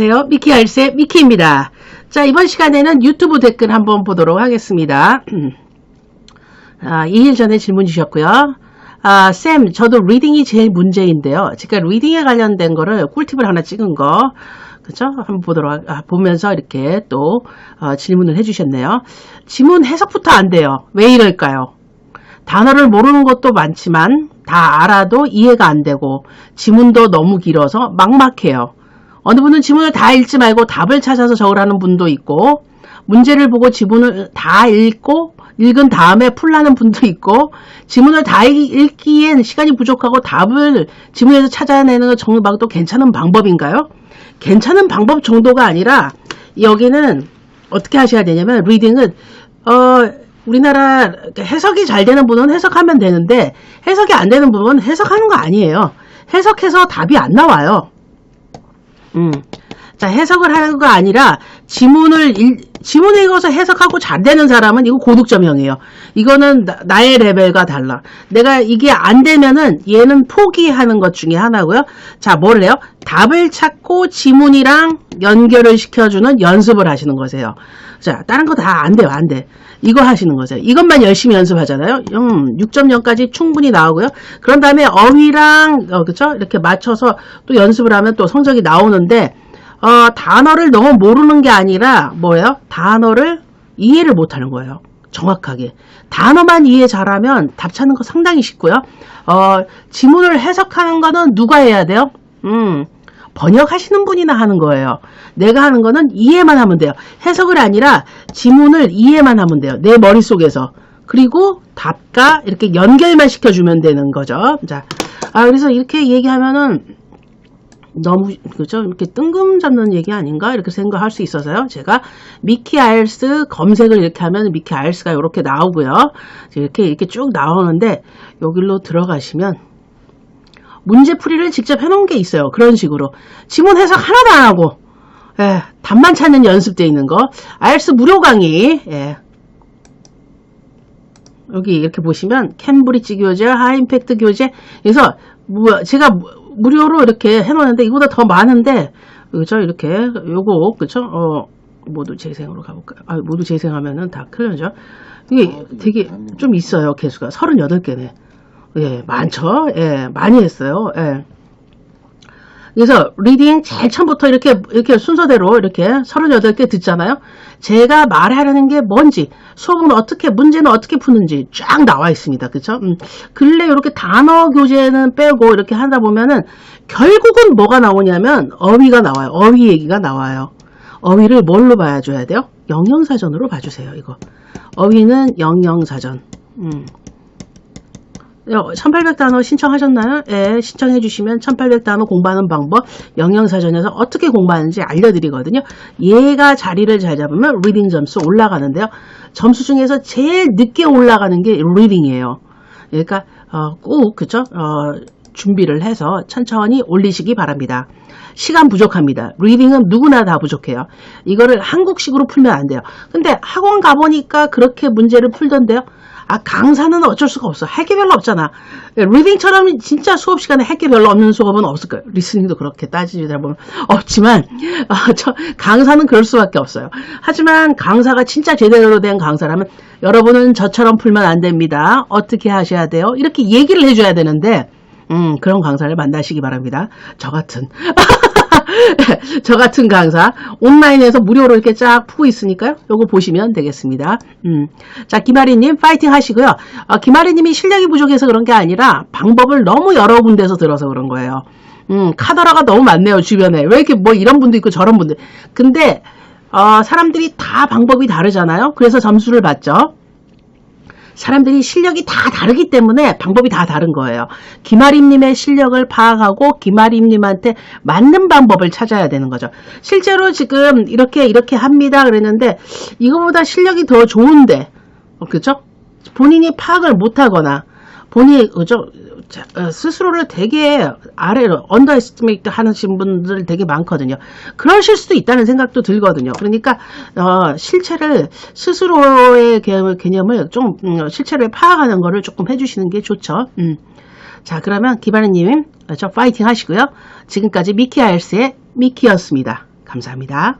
안녕하세요. 미키 알세 미키입니다. 자, 이번 시간에는 유튜브 댓글 한번 보도록 하겠습니다. 아, 2일 전에 질문 주셨고요. 아, 쌤, 저도 리딩이 제일 문제인데요. 제가 리딩에 관련된 거를 꿀팁을 하나 찍은 거, 그죠? 한번 보도록, 하- 아, 보면서 이렇게 또, 어, 질문을 해주셨네요. 지문 해석부터 안 돼요. 왜 이럴까요? 단어를 모르는 것도 많지만, 다 알아도 이해가 안 되고, 지문도 너무 길어서 막막해요. 어느 분은 지문을 다 읽지 말고 답을 찾아서 적으라는 분도 있고, 문제를 보고 지문을 다 읽고, 읽은 다음에 풀라는 분도 있고, 지문을 다 읽- 읽기엔 시간이 부족하고 답을 지문에서 찾아내는 정방도 괜찮은 방법인가요? 괜찮은 방법 정도가 아니라, 여기는 어떻게 하셔야 되냐면, 리딩은, 어, 우리나라 해석이 잘 되는 분은 해석하면 되는데, 해석이 안 되는 분은 해석하는 거 아니에요. 해석해서 답이 안 나와요. 음. 자, 해석을 하는 거 아니라 지문을 읽, 지문을 읽어서 해석하고 잘 되는 사람은 이거 고득점형이에요. 이거는 나, 의 레벨과 달라. 내가 이게 안 되면은 얘는 포기하는 것 중에 하나고요. 자, 뭘 해요? 답을 찾고 지문이랑 연결을 시켜주는 연습을 하시는 거세요. 자, 다른 거 다 안 돼요, 안 돼. 이거 하시는 거세요. 이것만 열심히 연습하잖아요. 음, 6.0까지 충분히 나오고요. 그런 다음에 어휘랑, 어, 그쵸? 이렇게 맞춰서 또 연습을 하면 또 성적이 나오는데, 어, 단어를 너무 모르는 게 아니라, 뭐예요? 단어를 이해를 못 하는 거예요. 정확하게. 단어만 이해 잘하면 답 찾는 거 상당히 쉽고요. 어, 지문을 해석하는 거는 누가 해야 돼요? 음, 번역하시는 분이나 하는 거예요. 내가 하는 거는 이해만 하면 돼요. 해석을 아니라 지문을 이해만 하면 돼요. 내 머릿속에서. 그리고 답과 이렇게 연결만 시켜주면 되는 거죠. 자, 아, 그래서 이렇게 얘기하면은 너무 그죠? 이렇게 뜬금 잡는 얘기 아닌가? 이렇게 생각할 수 있어서요. 제가 미키 아일스 검색을 이렇게 하면 미키 아일스가 이렇게 나오고요. 이렇게 이렇게 쭉 나오는데 여기로 들어가시면 문제풀이를 직접 해놓은 게 있어요. 그런 식으로. 지문 해석 하나도 안 하고 예, 답만 찾는 연습돼 있는 거. 아일스 무료 강의 예. 여기 이렇게 보시면 캠브리지 교재, 하임팩트 교재. 그래서 뭐 제가 무- 무료로 이렇게 해놓았는데 이거보다 더 많은데 그죠? 이렇게 요거 그죠? 어 모두 재생으로 가볼까요? 아 모두 재생하면은 다 클려져. 이게 되게 좀 있어요 개수가. 38개네. 예 많죠? 예 많이 했어요. 예 그래서 리딩 제일 처음부터 이렇게 이렇게 순서대로 이렇게 38개 듣잖아요. 제가 말하려는 게 뭔지, 수업은 어떻게 문제는 어떻게 푸는지 쫙 나와 있습니다. 그렇죠? 음, 근래 이렇게 단어 교재는 빼고 이렇게 하다 보면은 결국은 뭐가 나오냐면 어휘가 나와요. 어휘 얘기가 나와요. 어휘를 뭘로 봐줘야 돼요? 영영사전으로 봐주세요. 이거 어휘는 영영사전. 음. 1800단어 신청하셨나요? 예, 신청해 주시면 1800단어 공부하는 방법 영영사전에서 어떻게 공부하는지 알려드리거든요. 얘가 자리를 잘 잡으면 리딩 점수 올라가는데요. 점수 중에서 제일 늦게 올라가는 게 리딩이에요. 그러니까 어, 꼭 그쵸? 어, 준비를 해서 천천히 올리시기 바랍니다. 시간 부족합니다. 리딩은 누구나 다 부족해요. 이거를 한국식으로 풀면 안 돼요. 근데 학원 가보니까 그렇게 문제를 풀던데요. 아, 강사는 어쩔 수가 없어. 할 게 별로 없잖아. 리딩처럼 진짜 수업 시간에 할 게 별로 없는 수업은 없을 거예요. 리스닝도 그렇게 따지다 보면 없지만, 아, 저, 강사는 그럴 수밖에 없어요. 하지만 강사가 진짜 제대로 된 강사라면 여러분은 저처럼 풀면 안 됩니다. 어떻게 하셔야 돼요? 이렇게 얘기를 해줘야 되는데, 음, 그런 강사를 만나시기 바랍니다. 저 같은. 저 같은 강사 온라인에서 무료로 이렇게 쫙 푸고 있으니까요. 요거 보시면 되겠습니다. 음. 자, 김아리님 파이팅 하시고요. 어, 김아리님이 실력이 부족해서 그런 게 아니라 방법을 너무 여러 군데서 들어서 그런 거예요. 음, 카더라가 너무 많네요, 주변에. 왜 이렇게 뭐 이런 분도 있고 저런 분들. 근데, 어, 사람들이 다 방법이 다르잖아요. 그래서 점수를 받죠. 사람들이 실력이 다 다르기 때문에 방법이 다 다른 거예요. 김아림님의 실력을 파악하고 김아림님한테 맞는 방법을 찾아야 되는 거죠. 실제로 지금 이렇게 이렇게 합니다 그랬는데 이거보다 실력이 더 좋은데 어, 그죠? 본인이 파악을 못하거나 그죠? 자, 어, 스스로를 되게 아래로 언더에스티메이트 하시는 분들 되게 많거든요. 그러실 수도 있다는 생각도 들거든요. 그러니까 어, 실체를 스스로의 개- 개념을 좀 음, 실체를 파악하는 거를 조금 해주시는 게 좋죠. 음. 자 그러면 기바리님 저 파이팅 하시고요. 지금까지 미키 아일스의 미키였습니다. 감사합니다.